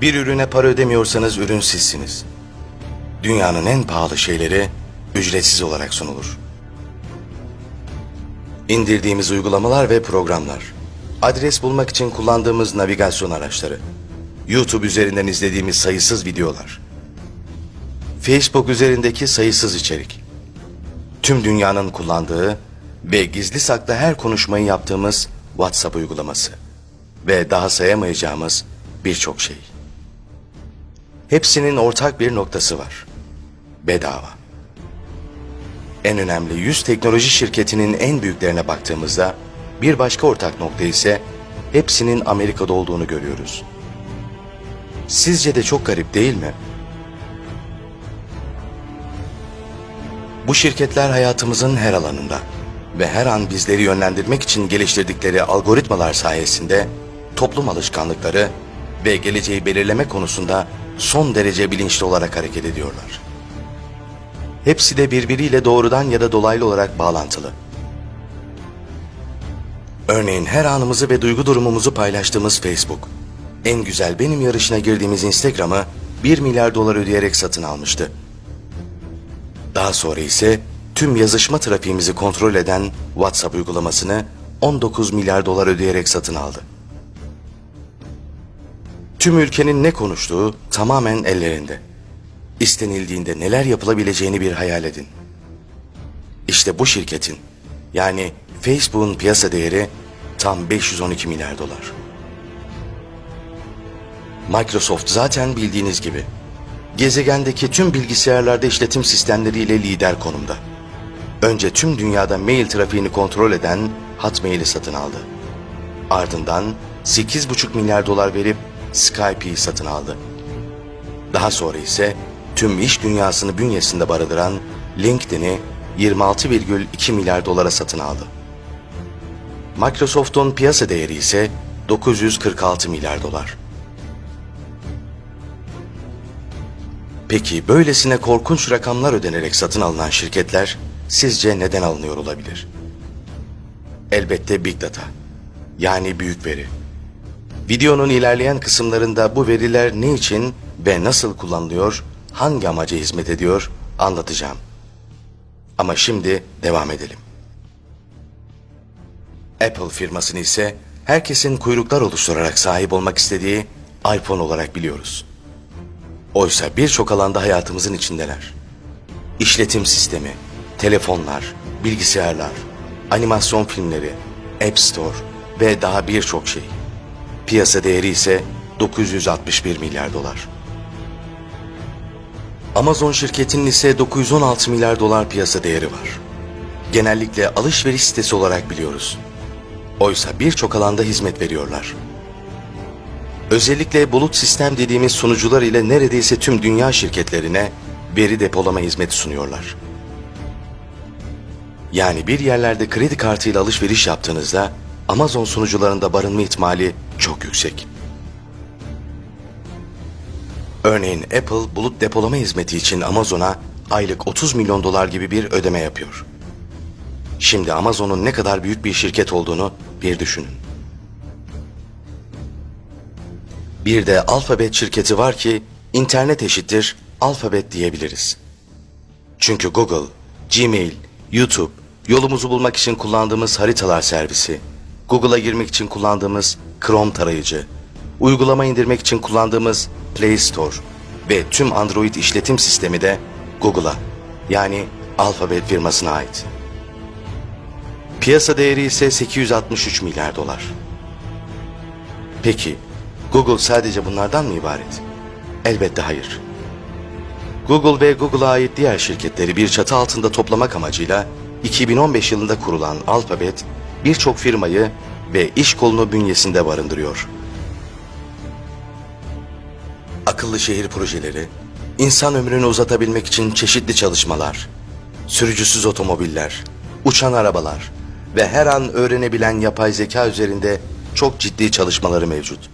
Bir ürüne para ödemiyorsanız ürün sizsiniz. Dünyanın en pahalı şeyleri ücretsiz olarak sunulur. İndirdiğimiz uygulamalar ve programlar, adres bulmak için kullandığımız navigasyon araçları, YouTube üzerinden izlediğimiz sayısız videolar, Facebook üzerindeki sayısız içerik, tüm dünyanın kullandığı ve gizli saklı her konuşmayı yaptığımız WhatsApp uygulaması ve daha sayamayacağımız birçok şey. Hepsinin ortak bir noktası var. Bedava. En önemli 100 teknoloji şirketinin en büyüklerine baktığımızda bir başka ortak nokta ise hepsinin Amerika'da olduğunu görüyoruz. Sizce de çok garip değil mi? Bu şirketler hayatımızın her alanında ve her an bizleri yönlendirmek için geliştirdikleri algoritmalar sayesinde toplum alışkanlıkları ve geleceği belirleme konusunda son derece bilinçli olarak hareket ediyorlar. Hepsi de birbiriyle doğrudan ya da dolaylı olarak bağlantılı. Örneğin her anımızı ve duygu durumumuzu paylaştığımız Facebook, en güzel benim yarışına girdiğimiz Instagram'ı 1 milyar dolar ödeyerek satın almıştı. Daha sonra ise tüm yazışma trafiğimizi kontrol eden WhatsApp uygulamasını 19 milyar dolar ödeyerek satın aldı. Tüm ülkenin ne konuştuğu tamamen ellerinde. İstenildiğinde neler yapılabileceğini bir hayal edin. İşte bu şirketin yani Facebook'un piyasa değeri tam 512 milyar dolar. Microsoft zaten bildiğiniz gibi gezegendeki tüm bilgisayarlarda işletim sistemleriyle lider konumda. Önce tüm dünyada mail trafiğini kontrol eden Hotmail'i satın aldı. Ardından 8,5 milyar dolar verip Skype'i satın aldı. Daha sonra ise tüm iş dünyasını bünyesinde barındıran LinkedIn'i 26,2 milyar dolara satın aldı. Microsoft'un piyasa değeri ise 946 milyar dolar. Peki böylesine korkunç rakamlar ödenerek satın alınan şirketler sizce neden alınıyor olabilir? Elbette Big Data yani büyük veri. Videonun ilerleyen kısımlarında bu veriler ne için ve nasıl kullanılıyor, hangi amaca hizmet ediyor anlatacağım. Ama şimdi devam edelim. Apple firmasını ise herkesin kuyruklar oluşturarak sahip olmak istediği iPhone olarak biliyoruz. Oysa birçok alanda hayatımızın içindeler. İşletim sistemi, telefonlar, bilgisayarlar, animasyon filmleri, App Store ve daha birçok şey. Piyasa değeri ise 961 milyar dolar. Amazon şirketinin ise 916 milyar dolar piyasa değeri var. Genellikle alışveriş sitesi olarak biliyoruz. Oysa birçok alanda hizmet veriyorlar. Özellikle bulut sistem dediğimiz sunucular ile neredeyse tüm dünya şirketlerine veri depolama hizmeti sunuyorlar. Yani bir yerlerde kredi kartıyla alışveriş yaptığınızda Amazon sunucularında barınma ihtimali çok yüksek. Örneğin Apple bulut depolama hizmeti için Amazon'a aylık 30 milyon dolar gibi bir ödeme yapıyor. Şimdi Amazon'un ne kadar büyük bir şirket olduğunu bir düşünün. Bir de Alphabet şirketi var ki internet eşittir alfabet diyebiliriz. Çünkü Google, Gmail, YouTube, yolumuzu bulmak için kullandığımız haritalar servisi, Google'a girmek için kullandığımız Chrome tarayıcı, uygulama indirmek için kullandığımız Play Store ve tüm Android işletim sistemi de Google'a yani Alphabet firmasına ait. Piyasa değeri ise 863 milyar dolar. Peki Google sadece bunlardan mı ibaret? Elbette hayır. Google ve Google'a ait diğer şirketleri bir çatı altında toplamak amacıyla 2015 yılında kurulan Alphabet birçok firmayı ve iş kolunu bünyesinde barındırıyor. Akıllı şehir projeleri, insan ömrünü uzatabilmek için çeşitli çalışmalar, sürücüsüz otomobiller, uçan arabalar ve her an öğrenebilen yapay zeka üzerinde çok ciddi çalışmaları mevcut.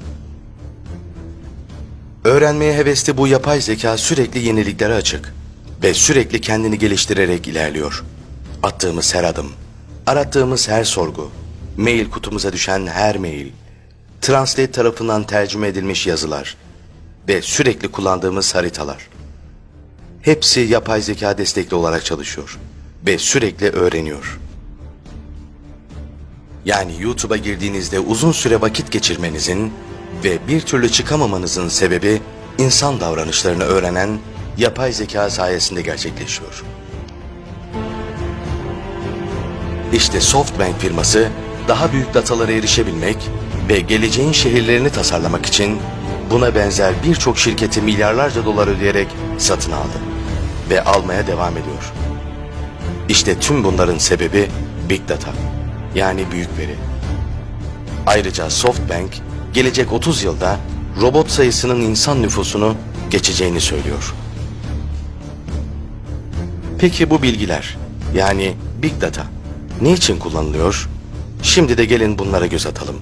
Öğrenmeye hevesli bu yapay zeka sürekli yeniliklere açık ve sürekli kendini geliştirerek ilerliyor. Attığımız her adım, arattığımız her sorgu, mail kutumuza düşen her mail, Translate tarafından tercüme edilmiş yazılar, ve sürekli kullandığımız haritalar. Hepsi yapay zeka destekli olarak çalışıyor ve sürekli öğreniyor. Yani YouTube'a girdiğinizde uzun süre vakit geçirmenizin ve bir türlü çıkamamanızın sebebi insan davranışlarını öğrenen yapay zeka sayesinde gerçekleşiyor. İşte SoftBank firması daha büyük datalara erişebilmek ve geleceğin şehirlerini tasarlamak için buna benzer birçok şirketi milyarlarca dolar ödeyerek satın aldı ve almaya devam ediyor. İşte tüm bunların sebebi Big Data yani büyük veri. Ayrıca SoftBank gelecek 30 yılda robot sayısının insan nüfusunu geçeceğini söylüyor. Peki bu bilgiler yani Big Data ne için kullanılıyor? Şimdi de gelin bunlara göz atalım.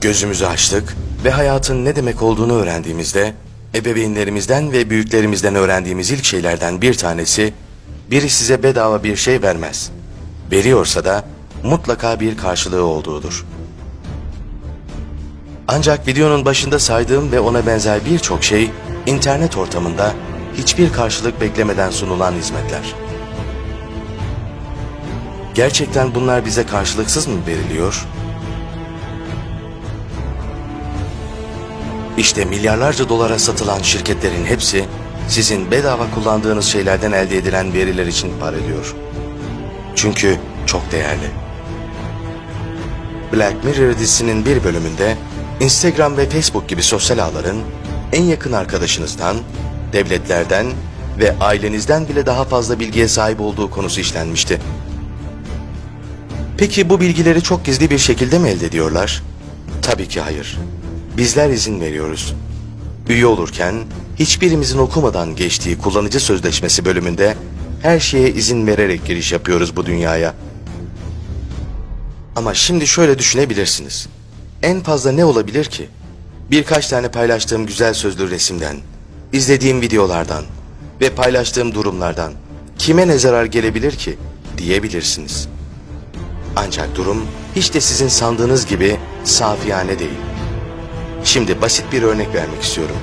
Gözümüzü açtık ve hayatın ne demek olduğunu öğrendiğimizde ebeveynlerimizden ve büyüklerimizden öğrendiğimiz ilk şeylerden bir tanesi biri size bedava bir şey vermez. Veriyorsa da mutlaka bir karşılığı olduğudur. Ancak videonun başında saydığım ve ona benzer birçok şey internet ortamında hiçbir karşılık beklemeden sunulan hizmetler. Gerçekten bunlar bize karşılıksız mı veriliyor? İşte milyarlarca dolara satılan şirketlerin hepsi sizin bedava kullandığınız şeylerden elde edilen veriler için para ediyor. Çünkü çok değerli. Black Mirror dizisinin bir bölümünde Instagram ve Facebook gibi sosyal ağların en yakın arkadaşınızdan, devletlerden ve ailenizden bile daha fazla bilgiye sahip olduğu konusu işlenmişti. Peki bu bilgileri çok gizli bir şekilde mi elde ediyorlar? Tabii ki hayır. Bizler izin veriyoruz. Üye olurken hiçbirimizin okumadan geçtiği kullanıcı sözleşmesi bölümünde her şeye izin vererek giriş yapıyoruz bu dünyaya. Ama şimdi şöyle düşünebilirsiniz. En fazla ne olabilir ki? Birkaç tane paylaştığım güzel sözlü resimden, izlediğim videolardan ve paylaştığım durumlardan kime ne zarar gelebilir ki diyebilirsiniz. Ancak durum hiç de sizin sandığınız gibi safiyane değil. Şimdi basit bir örnek vermek istiyorum.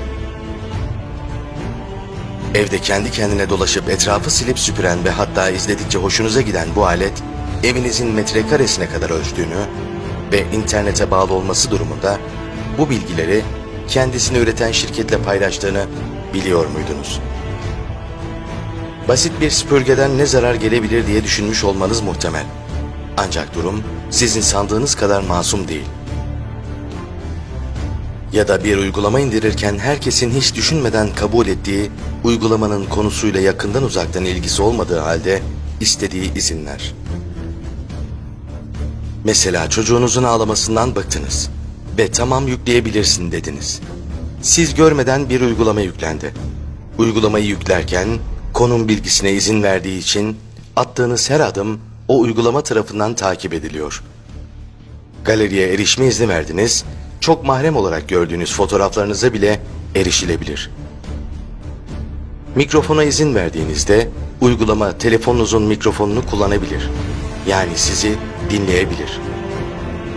Evde kendi kendine dolaşıp etrafı silip süpüren ve hatta izledikçe hoşunuza giden bu alet evinizin metrekaresine kadar ölçtüğünü ve internete bağlı olması durumunda bu bilgileri kendisini üreten şirketle paylaştığını biliyor muydunuz? Basit bir süpürgeden ne zarar gelebilir diye düşünmüş olmanız muhtemel. Ancak durum sizin sandığınız kadar masum değil. Ya da bir uygulama indirirken herkesin hiç düşünmeden kabul ettiği uygulamanın konusuyla yakından uzaktan ilgisi olmadığı halde istediği izinler. Mesela çocuğunuzun ağlamasından bıktınız ve tamam yükleyebilirsin dediniz. Siz görmeden bir uygulama yüklendi. Uygulamayı yüklerken konum bilgisine izin verdiği için attığınız her adım o uygulama tarafından takip ediliyor. Galeriye erişme izni verdiniz, çok mahrem olarak gördüğünüz fotoğraflarınıza bile erişilebilir. Mikrofona izin verdiğinizde uygulama telefonunuzun mikrofonunu kullanabilir. Yani sizi dinleyebilir.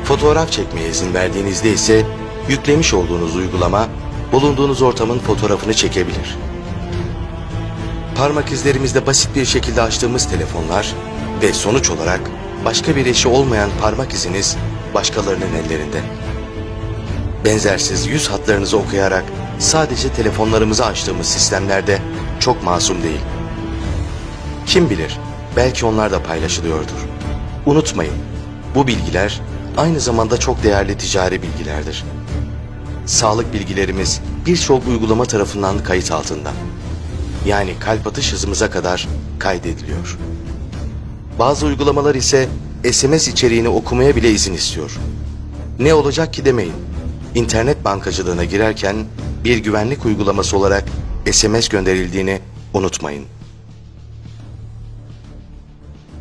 Fotoğraf çekmeye izin verdiğinizde ise yüklemiş olduğunuz uygulama bulunduğunuz ortamın fotoğrafını çekebilir. Parmak izlerimizde basit bir şekilde açtığımız telefonlar ve sonuç olarak başka bir eşi olmayan parmak iziniz başkalarının ellerinde. Benzersiz yüz hatlarınızı okuyarak sadece telefonlarımızı açtığımız sistemlerde çok masum değil. Kim bilir belki onlar da paylaşılıyordur. Unutmayın bu bilgiler aynı zamanda çok değerli ticari bilgilerdir. Sağlık bilgilerimiz birçok uygulama tarafından kayıt altında. Yani kalp atış hızımıza kadar kaydediliyor. Bazı uygulamalar ise SMS içeriğini okumaya bile izin istiyor. Ne olacak ki demeyin. İnternet bankacılığına girerken bir güvenlik uygulaması olarak SMS gönderildiğini unutmayın.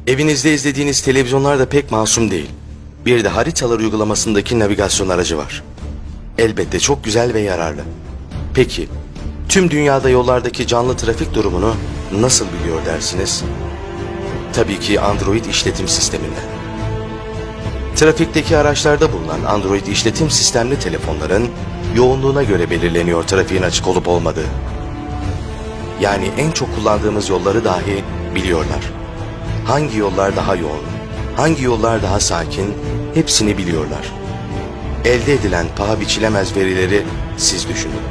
Evinizde izlediğiniz televizyonlar da pek masum değil. Bir de haritalar uygulamasındaki navigasyon aracı var. Elbette çok güzel ve yararlı. Peki, tüm dünyada yollardaki canlı trafik durumunu nasıl biliyor dersiniz? Tabii ki Android işletim sisteminden. Trafikteki araçlarda bulunan Android işletim sistemli telefonların yoğunluğuna göre belirleniyor trafiğin açık olup olmadığı. Yani en çok kullandığımız yolları dahi biliyorlar. Hangi yollar daha yoğun, hangi yollar daha sakin hepsini biliyorlar. Elde edilen paha biçilemez verileri siz düşünün.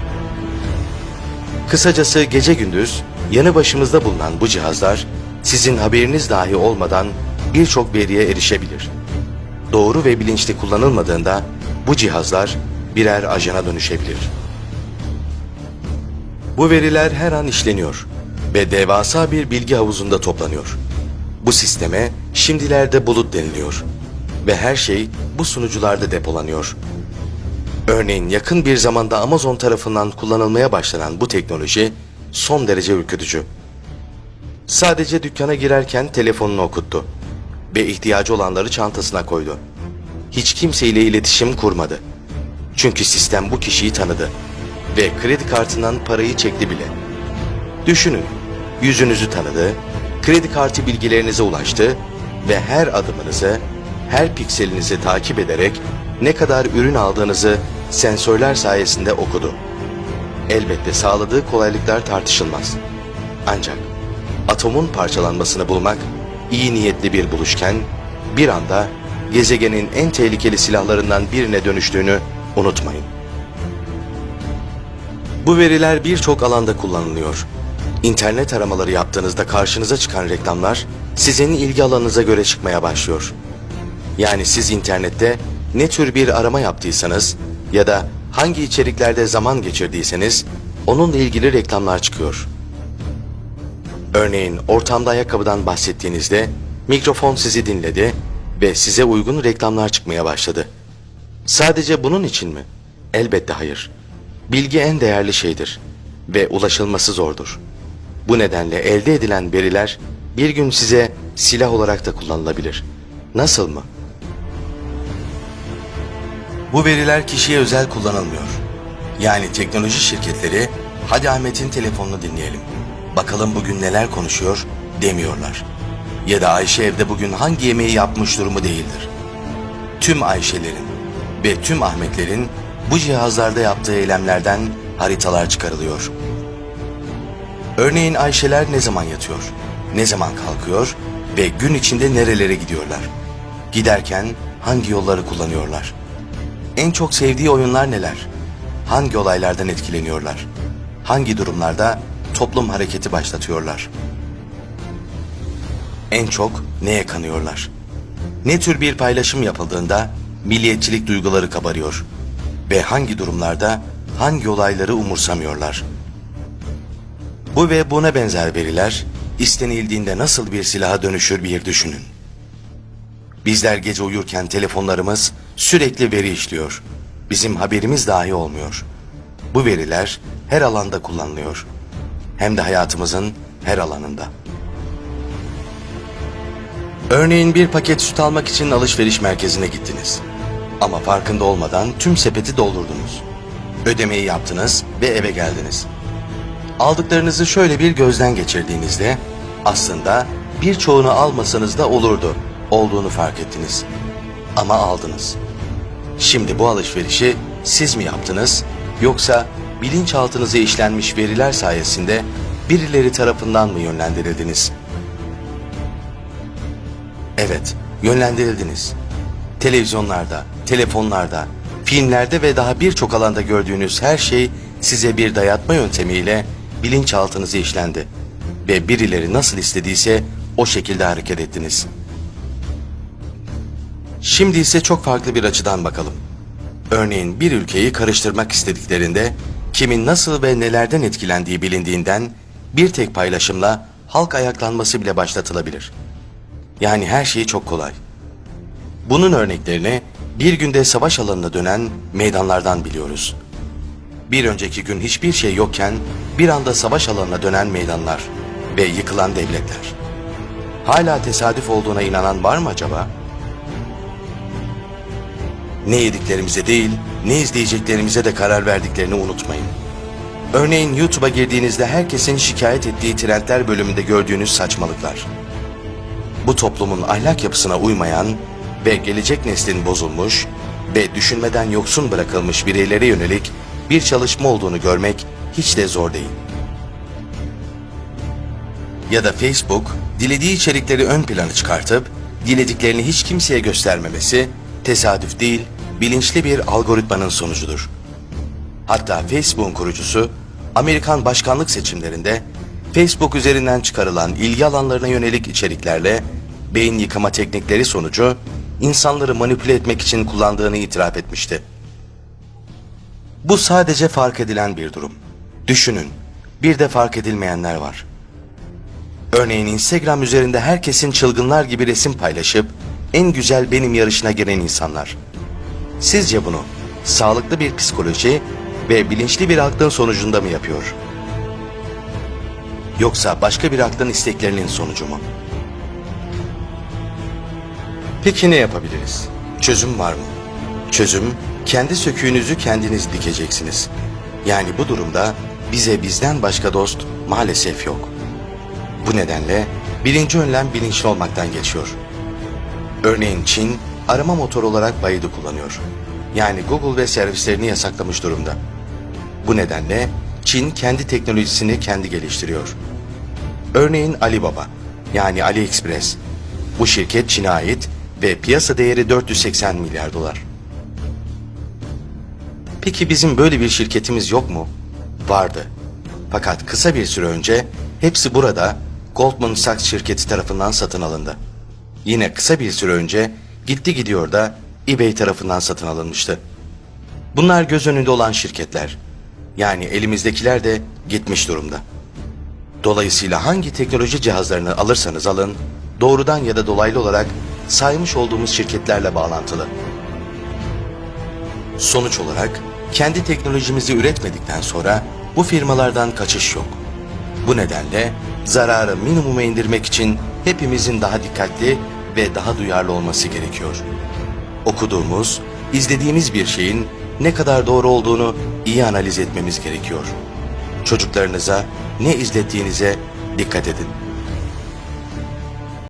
Kısacası gece gündüz yanı başımızda bulunan bu cihazlar sizin haberiniz dahi olmadan birçok veriye erişebilir. Doğru ve bilinçli kullanılmadığında bu cihazlar birer ajana dönüşebilir. Bu veriler her an işleniyor ve devasa bir bilgi havuzunda toplanıyor. Bu sisteme şimdilerde bulut deniliyor ve her şey bu sunucularda depolanıyor. Örneğin yakın bir zamanda Amazon tarafından kullanılmaya başlanan bu teknoloji son derece ürkütücü. Sadece dükkana girerken telefonunu okuttu ve ihtiyacı olanları çantasına koydu. Hiç kimseyle iletişim kurmadı. Çünkü sistem bu kişiyi tanıdı ve kredi kartından parayı çekti bile. Düşünün, yüzünüzü tanıdı, kredi kartı bilgilerinize ulaştı ve her adımınızı, her pikselinizi takip ederek ne kadar ürün aldığınızı sensörler sayesinde okudu. Elbette sağladığı kolaylıklar tartışılmaz. Ancak atomun parçalanmasını bulmak iyi niyetli bir buluşken bir anda gezegenin en tehlikeli silahlarından birine dönüştüğünü unutmayın. Bu veriler birçok alanda kullanılıyor. İnternet aramaları yaptığınızda karşınıza çıkan reklamlar sizin ilgi alanınıza göre çıkmaya başlıyor. Yani siz internette ne tür bir arama yaptıysanız ya da hangi içeriklerde zaman geçirdiyseniz onunla ilgili reklamlar çıkıyor. Örneğin ortamda ayakkabıdan bahsettiğinizde mikrofon sizi dinledi ve size uygun reklamlar çıkmaya başladı. Sadece bunun için mi? Elbette hayır. Bilgi en değerli şeydir ve ulaşılması zordur. Bu nedenle elde edilen veriler bir gün size silah olarak da kullanılabilir. Nasıl mı? Bu veriler kişiye özel kullanılmıyor. Yani teknoloji şirketleri hadi Ahmet'in telefonunu dinleyelim. Bakalım bugün neler konuşuyor demiyorlar. Ya da Ayşe evde bugün hangi yemeği yapmış durumu değildir. Tüm Ayşelerin ve tüm Ahmetlerin bu cihazlarda yaptığı eylemlerden haritalar çıkarılıyor. Örneğin Ayşeler ne zaman yatıyor, ne zaman kalkıyor ve gün içinde nerelere gidiyorlar. Giderken hangi yolları kullanıyorlar. En çok sevdiği oyunlar neler? Hangi olaylardan etkileniyorlar? Hangi durumlarda toplum hareketi başlatıyorlar? En çok neye kanıyorlar? Ne tür bir paylaşım yapıldığında milliyetçilik duyguları kabarıyor ve hangi durumlarda hangi olayları umursamıyorlar? Bu ve buna benzer veriler istenildiğinde nasıl bir silaha dönüşür bir düşünün. Bizler gece uyurken telefonlarımız sürekli veri işliyor. Bizim haberimiz dahi olmuyor. Bu veriler her alanda kullanılıyor. Hem de hayatımızın her alanında. Örneğin bir paket süt almak için alışveriş merkezine gittiniz. Ama farkında olmadan tüm sepeti doldurdunuz. Ödemeyi yaptınız ve eve geldiniz. Aldıklarınızı şöyle bir gözden geçirdiğinizde aslında birçoğunu almasanız da olurdu olduğunu fark ettiniz. Ama aldınız. Şimdi bu alışverişi siz mi yaptınız yoksa bilinçaltınıza işlenmiş veriler sayesinde birileri tarafından mı yönlendirildiniz? Evet, yönlendirildiniz. Televizyonlarda, telefonlarda, filmlerde ve daha birçok alanda gördüğünüz her şey size bir dayatma yöntemiyle bilinçaltınıza işlendi ve birileri nasıl istediyse o şekilde hareket ettiniz. Şimdi ise çok farklı bir açıdan bakalım. Örneğin bir ülkeyi karıştırmak istediklerinde kimin nasıl ve nelerden etkilendiği bilindiğinden bir tek paylaşımla halk ayaklanması bile başlatılabilir. Yani her şey çok kolay. Bunun örneklerini bir günde savaş alanına dönen meydanlardan biliyoruz. Bir önceki gün hiçbir şey yokken bir anda savaş alanına dönen meydanlar ve yıkılan devletler. Hala tesadüf olduğuna inanan var mı acaba? Ne yediklerimize değil, ne izleyeceklerimize de karar verdiklerini unutmayın. Örneğin YouTube'a girdiğinizde herkesin şikayet ettiği trendler bölümünde gördüğünüz saçmalıklar. Bu toplumun ahlak yapısına uymayan, ve gelecek neslin bozulmuş ve düşünmeden yoksun bırakılmış bireylere yönelik bir çalışma olduğunu görmek hiç de zor değil. Ya da Facebook, dilediği içerikleri ön plana çıkartıp, dilediklerini hiç kimseye göstermemesi, tesadüf değil, bilinçli bir algoritmanın sonucudur. Hatta Facebook'un kurucusu, Amerikan başkanlık seçimlerinde Facebook üzerinden çıkarılan ilgi alanlarına yönelik içeriklerle beyin yıkama teknikleri sonucu insanları manipüle etmek için kullandığını itiraf etmişti. Bu sadece fark edilen bir durum. Düşünün, bir de fark edilmeyenler var. Örneğin Instagram üzerinde herkesin çılgınlar gibi resim paylaşıp en güzel benim yarışına giren insanlar. Sizce bunu sağlıklı bir psikoloji ve bilinçli bir aklın sonucunda mı yapıyor? Yoksa başka bir aklın isteklerinin sonucu mu? Peki ne yapabiliriz? Çözüm var mı? Çözüm, kendi söküğünüzü kendiniz dikeceksiniz. Yani bu durumda bize bizden başka dost maalesef yok. Bu nedenle birinci önlem bilinçli olmaktan geçiyor. Örneğin Çin, arama motoru olarak Baidu kullanıyor. Yani Google ve servislerini yasaklamış durumda. Bu nedenle Çin kendi teknolojisini kendi geliştiriyor. Örneğin Alibaba, yani AliExpress. Bu şirket Çin'e ait ve piyasa değeri 480 milyar dolar. Peki bizim böyle bir şirketimiz yok mu? Vardı. Fakat kısa bir süre önce hepsi burada Goldman Sachs şirketi tarafından satın alındı. Yine kısa bir süre önce gitti gidiyor da eBay tarafından satın alınmıştı. Bunlar göz önünde olan şirketler. Yani elimizdekiler de gitmiş durumda. Dolayısıyla hangi teknoloji cihazlarını alırsanız alın, doğrudan ya da dolaylı olarak saymış olduğumuz şirketlerle bağlantılı. Sonuç olarak kendi teknolojimizi üretmedikten sonra bu firmalardan kaçış yok. Bu nedenle zararı minimuma indirmek için hepimizin daha dikkatli ve daha duyarlı olması gerekiyor. Okuduğumuz, izlediğimiz bir şeyin ne kadar doğru olduğunu iyi analiz etmemiz gerekiyor. Çocuklarınıza ne izlettiğinize dikkat edin.